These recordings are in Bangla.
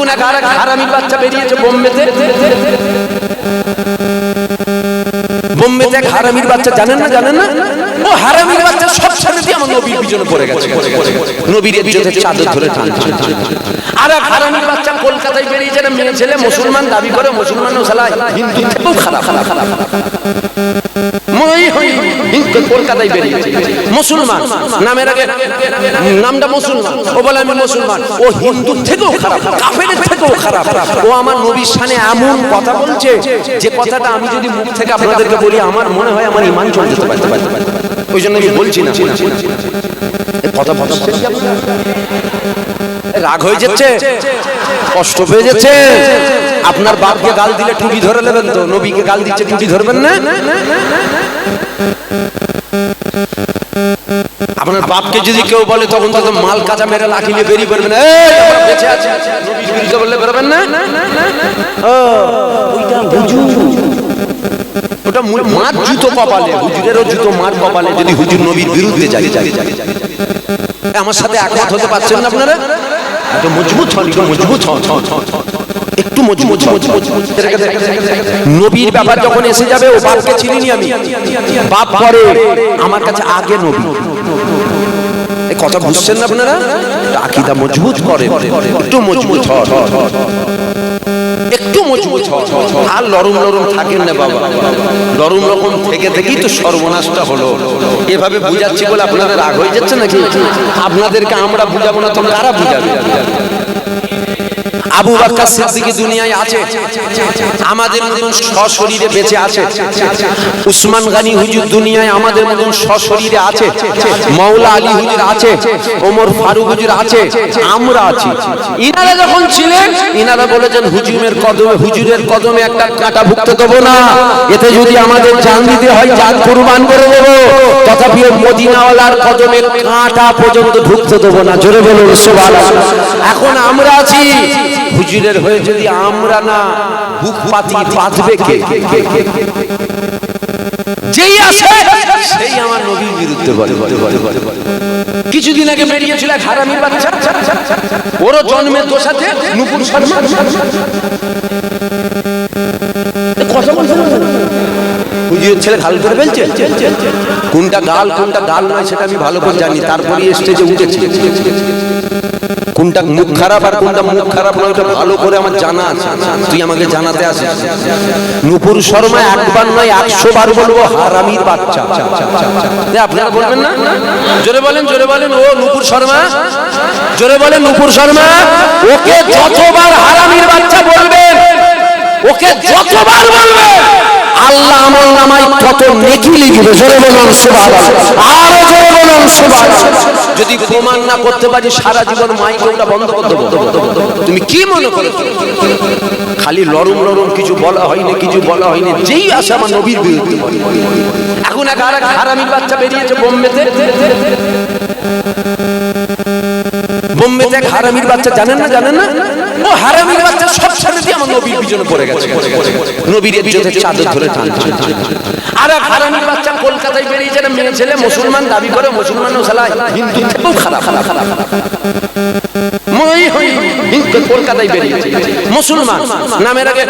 আর হারামির বাচ্চা বেরিয়েছে বোম্বেতে। বোম্বেতে এক হারামির বাচ্চা, জানেন না জানেন না? ও হারামির বাচ্চা সব পিছনে পড়ে গেছে। নবীর ইজ্জতের চাদর ধরে টানছে আর এক হারামির বাচ্চা কলকাতায় বেরিয়েছে একটা মেয়ে ছেলে মুসলমান দাবি করে, মুসলমান ও সালা হিন্দু থেকেও খারাপ খারাপ খারাপ মই হই কলকাতায় বেরিয়েছে মুসলমান, নামের আগে নামটা মুসলমান, ও বলে আমি মুসলমান। ও হিন্দু থেকেও খারাপ কাফের থেকেও খারাপ। ও আমার নবীর সামনে এমন কথা বলছে যে কথাটা আমি যদি মুখ থেকে আপনাদেরকে বলি, আমার মনে হয় আমার ইমান চলে যেতে পারতে ওই জন্য আমি বলছি না। কথা? রাগ হয়ে যাচ্ছে। কষ্ট পেয়ে যাচ্ছে। আপনার বাপকে গাল দিলে টুপি ধরে নেবেন তো নবীকে গাল দিচ্ছে টুপি ধরবেন না? আপনার বাপকে যদি কেউ বলে তখন তখন মাল কাঁচা মেরে লাঠি নিয়ে বেরিয়ে পড়বেন। বললে বেরোবেন না? ওটা মার জুতো কপালে হুজুরেরও জুতো মার কপালে যদি হুজুর নবীর বিরুদ্ধে যায়। আমার সাথে একমত হতে পারছেন না আপনারা? একটু মজবুত হন, একটু মজবুত হন। একটু মজবুত নবীর ব্যাপার যখন এসে যাবে, ও বাপকে চিনিনি আমি। বাপ পরে আমার কাছে আগে নবী। কথা বুঝছেন না আপনারা? আকিদা মজবুত করে, একটু মজবুত হন। মজবুত আর লরম লরম থাকেন না বাবা। লরম রকম থেকে থেকেই তো সর্বনাশটা হলো। এভাবে বুঝাচ্ছি বলে আপনাদের রাগ হয়ে যাচ্ছে নাকি? আপনাদেরকে আমরা বুঝাবো না তো কারা বুঝাবে? আবু বাক্কার সিদ্দিকী দুনিয়ায় আছে। আমাদের মতন সশরীরে বেঁচে আছে। উসমান গানি হুজুর দুনিয়ায় আমাদের মতন সশরীরে আছে। মাওলা আলী হুজুর আছে। ওমর ফারুক হুজুর আছে। আমরা আছি। ইনারা যখন ছিলেন, ইনারা বলেছেন, হুজুমের কদমে, হুজুরের কদমে একটা কাঁটা ভুক্ত দেবো না। এতে যদি আমাদের জান দিতে হয়, জান কুরবান করে দেবো। তথাপি মদিনাওয়ালার কদমের কাঁটা পর্যন্ত ঢুকতে দেবো না। জোরে বলুন, সুবহানাল্লাহ। এখন আমরা আছি। হুজুরের হয়ে যদি আমরা না বুক পাতি পাতবে কে? যেই আসে সেই আমার নবীর বিরুদ্ধে বলে কিছুদিন আগে বেরিয়েছিল এক হারামির বাচ্চা। ওরও জন্মের দোষ আছে নুপুর শর্মা। কথা বলছেন হুজুরের ছেলে গাল করে ফেলছে। কোনটা গাল কোনটা গাল নয় সেটা আমি ভালো করে জানি। তারপরে স্টেজে উঠেছি। কোনটা মুখ খারাপ আর কোনটা মুখ খারাপ নয় ওটা ভালো করে আমার জানা আছে। তুই আমাকে জানাতে আসিস। নুপুর শর্মা একবার নয়, একশো বার বলব, হারামির বাচ্চা। আপনারা বলবেন না? জোরে বলেন জোরে বলেন। ও, নুপুর শর্মা। জোরে বলেন, নুপুর শর্মা। ওকে যতবার হারামির বাচ্চা বলবেন, ওকে যতবার বলবেন, আল্লাহ আমল নামায় কত নেকি লিখবে। জোরে বলুন, সুবহানাল্লাহ। আরও যদি প্রমাণ না করতে পারি সারা জীবন মাইক ওটা বন্ধ করে দেবো, তুমি কি মনে করো? খালি লরম লরম কিছু বলা হয়নি, কিছু বলা হয়নি, যেই আসে আমার নবীর বিরুদ্ধে। এখন এক আর এক হারামির বাচ্চা বেরিয়েছে বোম্বেতে। বোম্বেতে এক হারামির বাচ্চা, জানেন না জানেন না? ও হারামির বাচ্চা সব ছেড়ে দিয়ে আমার নবীর পিছনে পড়ে গেছে। নবীর ইজ্জতের চাদর ধরে টানছে আর এক হারামির বাচ্চা কলকাতায় বেরিয়েছে একটা মেয়ে ছেলে মুসলমান দাবি করে মুসলমান ও সালা হিন্দু থেকেও খারাপ খারাপ। খারাপ মই হই হিন্দু কলকাতায় বেরিয়েছে মুসলমান নামের আগে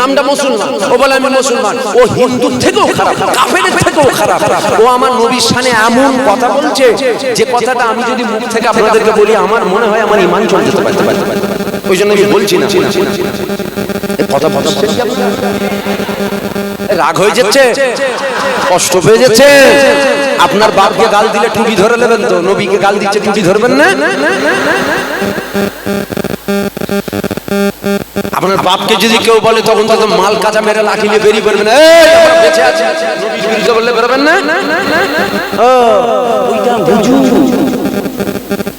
নামটা মুসলমান ও বলে আমি মুসলমান ও হিন্দু থেকেও খারাপ কাফের থেকেও খারাপ। ও আমার নবীর সামনে এমন কথা বলছে যে কথাটা আমি যদি মুখ থেকে আপনাদেরকে বলি আমার মনে হয় আমার ইমান চলে যেতে পারতে পারতে ওই জন্য বলছি না। কথা বুঝছেন রাগ? হয়ে যাচ্ছে। কষ্ট পেয়ে যাচ্ছে। আপনার বাপকে গাল দিলে টুপি ধরে নেবেন তো নবীকে গাল দিচ্ছে টুপি ধরবেন না? আপনার বাপকে যদি কেউ বলে তখন তখন মাল কাঁচা মেরে লাঠি নিয়ে বেরিয়ে পড়বেন। বেঁচে আছি বললে বেরোবেন না?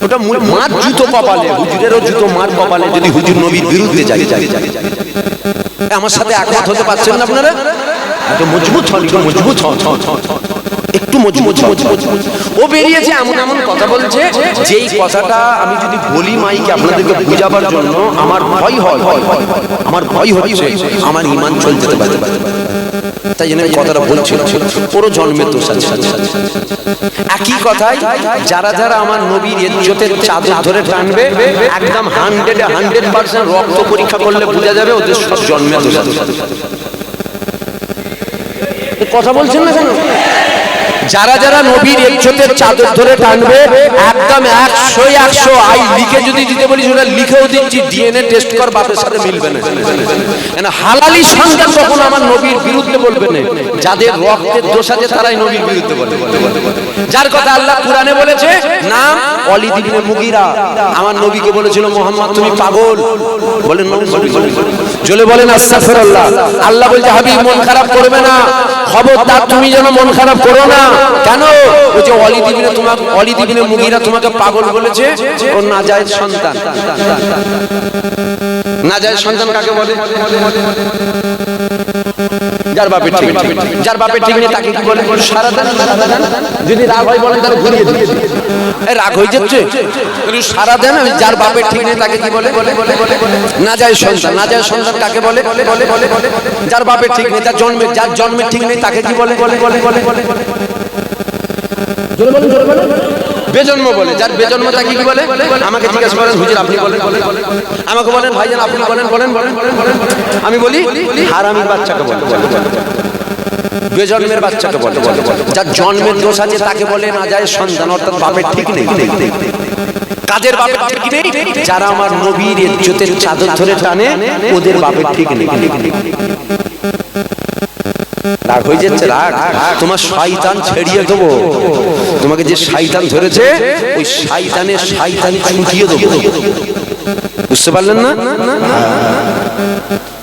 ওটা মার জুতো কপালে হুজুরেরও জুতো মার কপালে যদি হুজুর নবীর বিরুদ্ধে যায়। যায় আমার সাথে একমত হতে পারছেন না আপনারা? একটু মজবুত হন একটু মজবুত হন। একটু মজবুত মজবুত ও বেরিয়েছে এমন এমন কথা বলছে যেই কথাটা আমি যদি বলি মাইকে আপনাদেরকে বুঝাবার জন্য আমার ভয় হয় আমার ভয় হচ্ছে আমার ইমান চল যেতে পারে। তাই জন্য কথাটা বলছিল ওরও জন্মের দোষ আছে। একই কথাই যারা যারা আমার নবীর ইজ্জতের চাদর ধরে টানবে একদম হান্ড্রেড হান্ড্রেড পার্সেন্ট রক্ত পরীক্ষা করলে বোঝা যাবে ওদের সব জন্মের তো কথা বলছেন না কেন? যারা যারা নবীর ইজ্জতের চাদর ধরে টানবে, একদম একশো একশো আই লিখে যদি দিতে বলি, সেটা লিখেও দিচ্ছি ডিএনএ টেস্ট কর, বাপের সাথে মিলবে না। হালালি সন্তান কখনো আমার নবীর বিরুদ্ধে বলবে না? যাদের রক্তের দোষ আছে, তারাই নবীর বিরুদ্ধে বলবে। যার কথা আল্লাহ কোরআনে বলেছে, নাম অলিদ ইবনে মুগিরা। আমার নবীকে বলেছিল, মোহাম্মদ, তুমি পাগল। বলেন চলে বলেন, আস্তাগফিরুল্লাহ। আল্লাহ বলছে, হাবিব, মন খারাপ করবে না। খবরদার, তুমি যেন মন খারাপ করো না। কেন? ওই যে অলিদ ইবনে তোমাকে অলিদ ইবনে মুগিরা তোমাকে পাগল বলেছে? ও নাজায়েজ সন্তান। নাজায়েজ সন্তান কাকে বলে? যার বাপের ঠিক। যার বাপের ঠিক নেই, তাকে কি বলে? সারা দেন যদি রাগ হয় বলেন তাহলে ঘুরিয়ে এই রাগ হয়ে যাচ্ছে? সারা দেন, আমি যার বাপের ঠিক নেই, তাকে কি বলে? বলে বলে বলে বলে না যায় সন্তান, না যায় সন্তান কাকে বলে? বলে বলে বলে বলে যার বাপের ঠিক নেই, তার জন্মের, যার জন্মের ঠিক নেই, তাকে কি বলে বলে বলে বলে বলে? জোরে বলেন জোরে বলেন। বেজন্ম বলে, যার বেজন্ম তাকে কি বলে আমাকে জিজ্ঞাসা করেন, হুজুর, আপনি বলেন। আমাকে বলেন ভাইজান আপনি বলেন বলেন বলেন আমি বলি, হারামির বাচ্চাকে বলে। বেজন্মের বাচ্চাকে বলে। যার জন্মের দোষ আছে তাকে বলে না যায় সন্তান, অর্থাৎ বাপের ঠিক নেই। কাদের বাপের ঠিক নেই, যারা আমার নবীর ইজ্জতের চাদর ধরে টানে, ওদের বাপের ঠিক নেই। রাগ হয়ে যাচ্ছে, রাগ। তোমার শয়তান ছেড়িয়ে তোমাকে যে শয়তান ধরেছে, ওই শয়তানের শয়তান বুঝতে পারলেন না?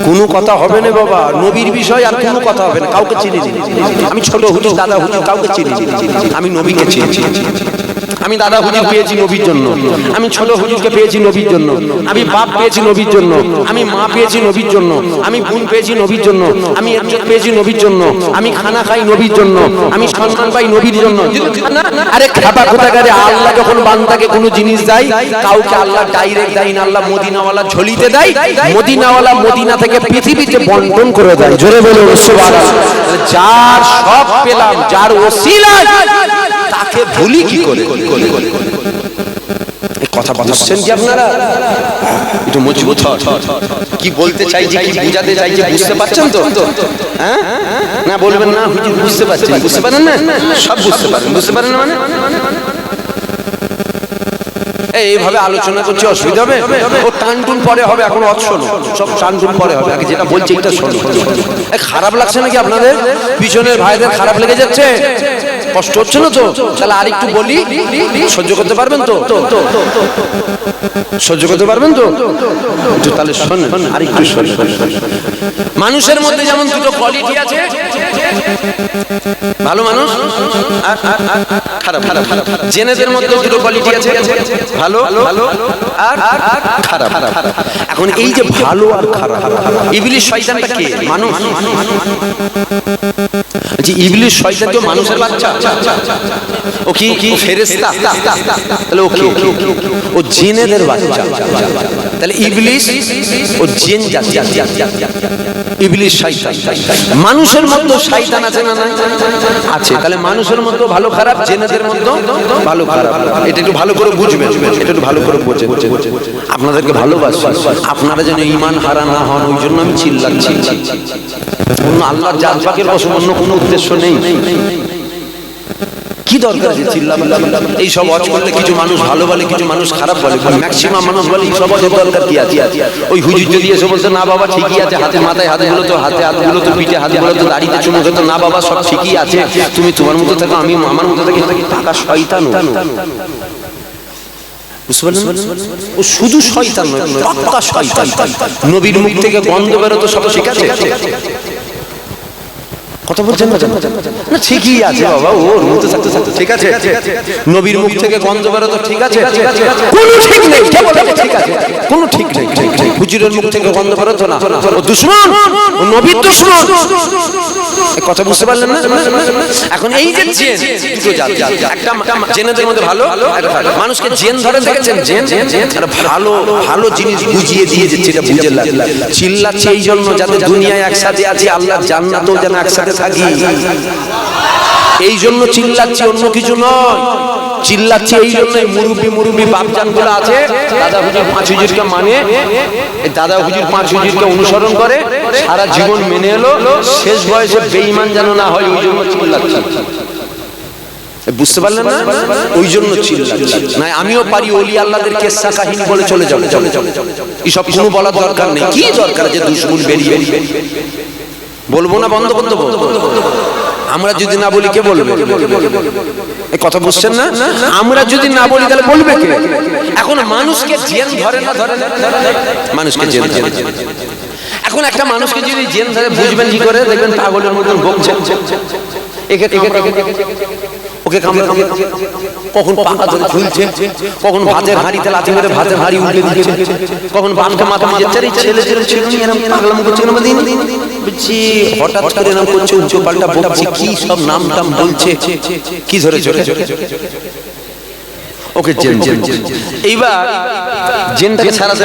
কোনো কথা হবে না বাবা। নবীর বিষয় আর কোনো কথা হবে না। কাউকে চিনি আমি ছোট হুজুর দাদা হুজুর কাউকে চিনি আমি নবীকে চিনি আমি দাদা হুজুর পেয়েছি নবীর জন্য। আমি ছোট হুজুরকে পেয়েছি নবীর জন্য। আমি বাপ পেয়েছি নবীর জন্য। আমি মা পেয়েছি নবীর জন্য। আমি বোন পেয়েছি নবীর জন্য। আমি ইজ্জত পেয়েছি নবীর জন্য। আমি খানা খাই নবীর জন্য। আমি সম্মান পাই নবীর জন্য। আরে খোতা গারে আল্লাহ যখন বান্দাকে কোনো জিনিস দেয়, কাউকে আল্লাহ ডাইরেক্ট দেয় না। আল্লাহ মদিনাওয়ালা ঝলিতে দেয়। মদিনাওয়ালা মদিনা থেকে পৃথিবীতে বন্টন করে দেয়। জোরে বলে যার সব পেলাম, যার ওসিলায় তাকে ভুলি কি করে? কথা বুঝছেন কি আপনারা? একটু মজবুত। কি বলতে চাইছি কি বুঝাতে চাইছি বুঝতে পারছেন তো? হ্যাঁ? না বলবেন না বুঝতে পারছেন বুঝতে পারেন না? সব বুঝতে পারেন। বুঝতে পারেন মানে? এই, এইভাবে আলোচনা করছি অসুবিধা হবে? ও টানটুন পরে হবে এখন অত শোনো। সব টানটুন পরে হবে। আগে যেটা বলছি এটা শোনো। খারাপ লাগছে নাকি আপনাদের? পিছনের ভাইদের খারাপ লেগে যাচ্ছে? কষ্ট হচ্ছে না তো? তাহলে আর একটু বলি, সহ্য করতে পারবেন তো? সহ্য করতে পারবেন তো? তাহলে শোনেন আর একটু মানুষের মধ্যে যেমন দুটো কোয়ালিটি আছে, ভালো মানুষ আর খারাপ খারাপ জেনেদের মধ্যে দুটো কোয়ালিটি আছে, ভালো ভালো আর খারাপ। এখন এই যে ভালো আর খারাপ ইবলিশ শয়তানটা কে? মানুষ। যে ইবলিশ শয়তান তো মানুষের বাচ্চা। ও কি? ফেরেশতা। তাহলে ও কি? ও জিনেদের বাচ্চা। তাহলে ইবলিশ ও জিন জাতি। শয়তান। মানুষের মধ্যে শয়তান আছে না আছে। তাহলে মানুষের মধ্যে ভালো খারাপ, জেনেদের মধ্যে ভালো খারাপ। এটা একটু ভালো করে বুঝবেন। এটা একটু ভালো করে বোঝেন। আপনাদেরকে ভালোবাসি। আপনারা যেন ইমান হারা না হন, ওই জন্য আমি চিল্লাচ্ছি। অন্য আল্লাহর জাত পাকের বসে অন্য কোনো উদ্দেশ্য নেই। কি দরকার যে এই সব অজ করলে কিছু মানুষ ভালো বলে কিছু মানুষ খারাপ বলে ম্যাক্সিমাম মানুষ বলে এই সব অজের দরকার কি আছে ওই হুজুর যদি এসে বলছে না বাবা ঠিকই আছে হাতে মাথায় হাতগুলো তো হাতে হাতগুলো তো পিঠে হাতগুলো তো দাড়িতে চুমুকে তো না বাবা সব ঠিকই আছে তুমি তোমার মতো থাকো আমি আমার মতো থাকি টাকা শয়তান ও শুধু শয়তান নয় শয়তান নবীর মুখ থেকে গন্ধ বেরোতো সব ঠিক কথা বলছেন না না ঠিকই আছে বাবা ওর মতো থাকতে থাকতে ঠিক আছে নবীর মুখ থেকে গন্ধ বেরোতো ঠিক আছে? কোনো ঠিক নেই ঠিক আছে কোনো ঠিক নেই হুজুরের মুখ থেকে গন্ধ বেরোতো না। ও দুশমন ও নবীর দুশমন। কথা বুঝতে পারলেন না? এখন এই যে জেন, দুটো একটা মধ্যে ভালো মানুষকে জেন ধরে দেখেছেন? জেন ভালো ভালো জিনিস বুঝিয়ে দিয়ে বুঝে চিল্লাচ্ছে এই জন্য যাতে দুনিয়ায় একসাথে আছি, আল্লাহ যেন একসাথে থাকি। এই জন্য চিল্লাচ্ছি, অন্য কিছু নয়। চিল্লাচ্ছি এই জন্য মুরুবি মুরুবি বাপজানগুলো আছে। দাদা হুজুর পাঁচ হুজুরকে মানে দাদা হুজুর পাঁচ হুজুরকে অনুসরণ করে। সারা জীবন মেনে এলো শেষ বয়সে বেঈমান যেন না হয় ওই জন্য চিল্লাচ্ছি বুঝতে পারলেন না? ওই জন্য না আমিও পারি অলি আল্লাহদের কেসা কাহিনী বলে চলে যাবে চলে যাবে এসব কোনো বলার দরকার নেই। কি দরকার যে দুশ্মন বেরিয়ে বলব না বন্ধ করতে বলব আমরা যদি না বলি কে বলবে? এই কথা বুঝছেন না? আমরা যদি না বলি তাহলে বলবে কে? এখন মানুষকে জেন ধরে না? ধরে মানুষকে জেন এখন একটা মানুষকে যদি জেন ধরে বুঝবেন কি করে দেখবেন পাগলের মতন বকছে একে ওকে কামড়ে কামড়ে কখন পাকা ধরে ঝুলছে কখন ভাতের হাঁড়িতে লাথি মেরে ভাতের হাঁড়ি দিচ্ছে। কখন বাপকে মাথা মারছে ছেলে ছেলে ছিল এরকম পাগলাম করছে না দিন বুঝছি হঠাৎ করে করছে উচ্চ পাল্টা বকছে কি সব নাম টাম বলছে? কি ধরে চলে ওকে জেন জেন এইবার জেনটাকে ছাড়া তো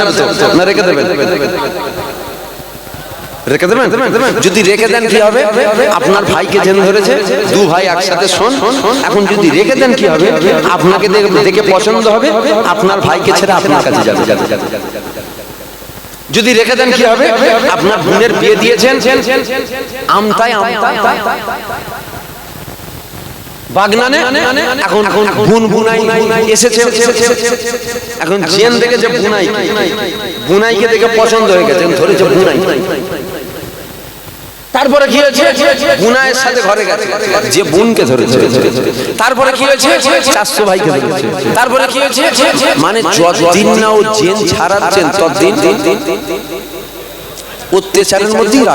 না রেখে দেবেন রেখে দেবেন? যদি রেখে দেন কি হবে? আপনার ভাইকে জেন ধরেছে দু ভাই একসাথে শোন। এখন যদি রেখে দেন কি হবে? আপনাকে দেখে পছন্দ হবে আপনার ভাইকে ছেড়ে আপনার কাছে যাবে। যাবে যাবে যদি রেখে দেন কি হবে? আপনার বোনের বিয়ে দিয়েছেন। আমতায় আমতায় বাগনানে এখন এখন বুন বুনাই এসেছে এখন জেন দেখে যে বুনাই বুনাইকে দেখে পছন্দ হয়ে গেছে ধরেছে বুনাই। তারপরে কি হয়েছে? বুনাইয়ের সাথে ঘরে গেছে। যে বোনকে ধরেছে। তারপরে কি হয়েছে? চারশো ভাইকে ধরেছে। তারপরে কি হয়েছে? মানে যতদিন না ও জেন ছাড়াচ্ছেন ততদিন অত্যাচারের মধ্যেই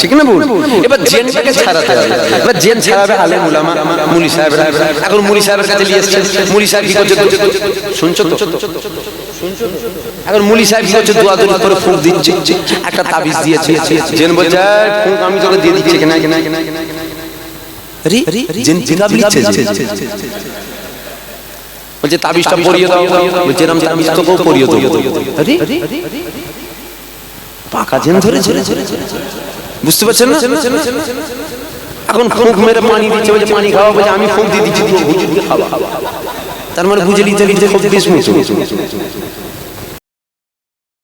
ঠিক না বল এবার জেনটাকে ছাড়াতে হবে। এবার জেন ছাড়াবে আলেম উলামা মুলি সাহেবরা এখন মুলি সাহেবের কাছে নিয়ে এসছেন মুলি সাহেব কি করছে শুনছো তো? এখন মুলি সাহেব কি দোয়া দোয়া করে ফুঁক দিচ্ছে। একটা তাবিজ দিয়েছে। জেন বলছে ফুঁক আমি তোকে দিয়ে দিচ্ছি কেনা কেনা কেনা জেন জিগাব লিখছে বলছে তাবিজটা পরিয়ে দাও। বলছে এরম তাবিজ তোকেও পরিয়ে আরে পাকা জেন ধরে ধরে বুঝতে পারছেন না? এখন ফুঁক মেরে পানি দিচ্ছে বলছে পানি খাওয়া বলছে আমি ফুঁক দিয়ে দিচ্ছি হুজুরকে খাওয়া। তার মানে বুঝে নিতে নিতে খুব বেশ মতো